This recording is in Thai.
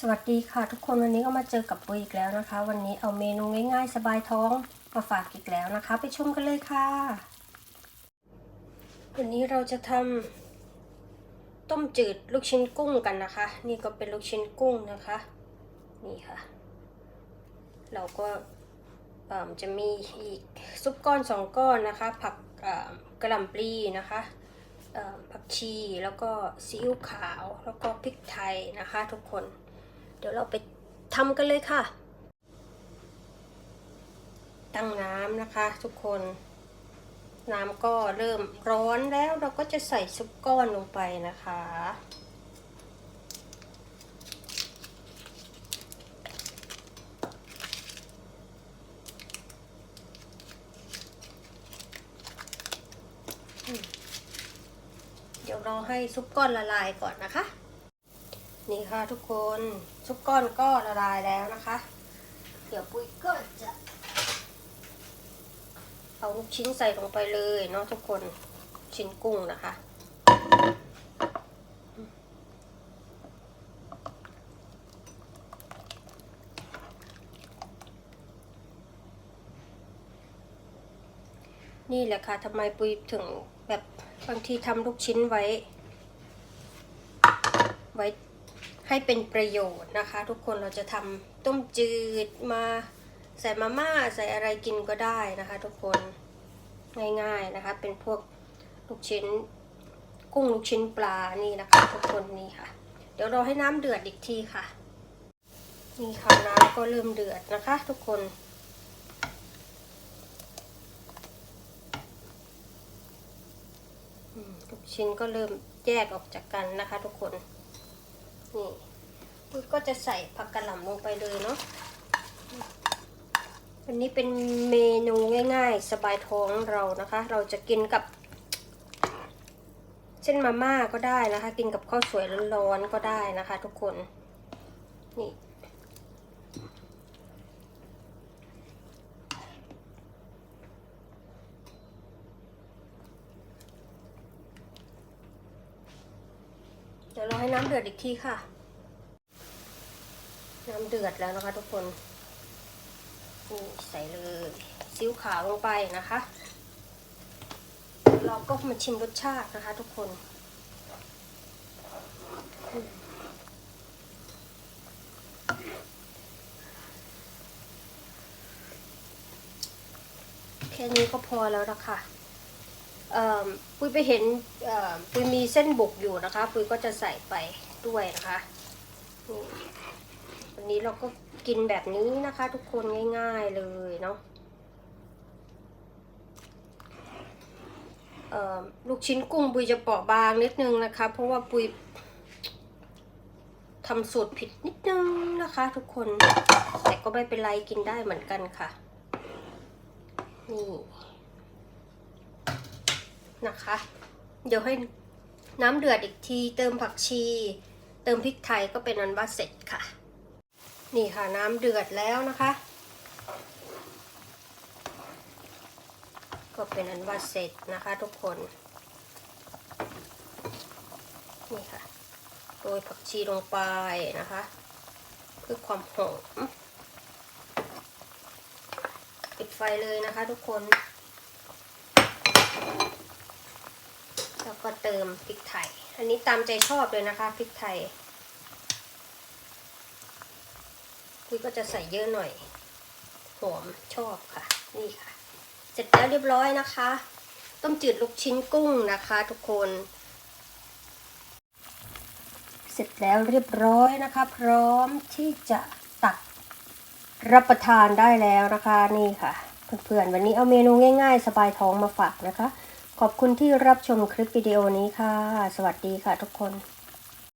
สวัสดีค่ะทุกคนวันนี้ก็มาเจอกับปุยอีกแล้วนะคะ วันนี้เอาเมนูง่ายๆ สบายท้องมาฝากอีกแล้วนะคะ ไปชมกันเลยค่ะ วันนี้เราจะทำต้มจืดลูกชิ้นกุ้งกันนะคะ นี่ก็เป็นลูกชิ้นกุ้งนะคะ นี่ค่ะ เราก็จะมีอีกซุปก้อนสองก้อนนะคะ ผักกระหล่ำปลีนะคะผักชีแล้วก็ซีอิ๊วขาวแล้วก็พริกไทยนะคะทุกคน เดี๋ยวเราไปทำกันเลยค่ะ ตั้งน้ำนะคะทุกคน น้ำก็เริ่มร้อนแล้วเราก็จะใส่ซุปก้อนลงไปนะคะเดี๋ยวรอให้ซุปก้อนละลายก่อนนะคะ นี่ค่ะทุกคนซุปก้อนก็ละลายแล้วนะคะ เดี๋ยวปุ้ยก็จะเอาลูกชิ้นใส่ลงไปเลยเนาะทุกคนชิ้นกุ้งนะคะ นี่แหละค่ะทำไมปุ้ยถึงแบบบางทีทำลูกชิ้นไว้ ไว้ ให้เป็นประโยชน์นะคะ ทุกคนเราจะทำต้มจืดมาใส่มาม่าใส่อะไรกินก็ได้นะคะ ทุกคนง่าย ๆนะคะ เป็นพวกลูกชิ้นกุ้งลูกชิ้นปลานี่นะคะ ทุกคนนี่ค่ะ เดี๋ยวรอให้น้ำเดือดอีกทีค่ะ นี่ค่ะน้ำก็เริ่มเดือดนะคะ ทุกคนลูกชิ้นก็เริ่มแยกออกจากกันนะคะ ทุกคน นี่ปุ้ยก็จะใส่ผักกะหล่ำลงไปเลยเนาะอันนี้เป็นเมนูง่าย ๆ สบายท้องเรานะคะ เราจะกินกับ เช่นมาม่าก็ได้นะคะ กินกับข้าวสวยร้อนๆก็ได้นะคะ ทุกคน นี่ ดี๋ยวเราให้น้ำเดือดอีกทีค่ะ น้ำเดือดแล้วนะคะทุกคนใส่เลยซีอิ๊วขาวลงไปนะคะ เราก็มาชิมรสชาตินะคะ ทุกคนแค่นี้ก็พอแล้วนะคะเอ่อ ปุ้ยไปเห็นปุ้ยมีเส้นบุกอยู่นะคะ ปุ้ยก็จะใส่ไปด้วยนะคะวันนี้เราก็กินแบบนี้นะคะ ทุกคนง่ายๆเลยเนาะลูกชิ้นกุ้งปุยจะเปราะบางนิดนึงนะคะ เพราะว่าปุยทำสูตรผิดนิดนึงนะคะ ทุกคนแต่ก็ไม่เป็นไรกินได้เหมือนกันค่ะ นี่ นะคะ เดี๋ยวให้น้ำเดือดอีกที เติมผักชี เติมพริกไทยก็เป็นอันว่าเสร็จค่ะ นี่ค่ะน้ำเดือดแล้วนะคะ ก็เป็นอันว่าเสร็จนะคะทุกคน นี่ค่ะโรยผักชีลงไปนะคะ เพื่อความหอมปิดไฟเลยนะคะทุกคน แล้ว ก็เติมพริกไทย อันนี้ตามใจชอบเลยนะคะพริกไทยคุยก็จะใส่เยอะหน่อย หอมชอบค่ะ นี่ค่ะ เสร็จแล้วเรียบร้อยนะคะ ต้มจืดลูกชิ้นกุ้งนะคะทุกคน เสร็จแล้วเรียบร้อยนะคะ พร้อมที่จะตักรับประทานได้แล้วนะคะนี่ค่ะเพื่อนๆวันนี้เอาเมนูง่าย ๆ สบายท้องมาฝากนะคะ ขอบคุณที่รับชมคลิปวิดีโอนี้ค่ะ สวัสดีค่ะทุกคน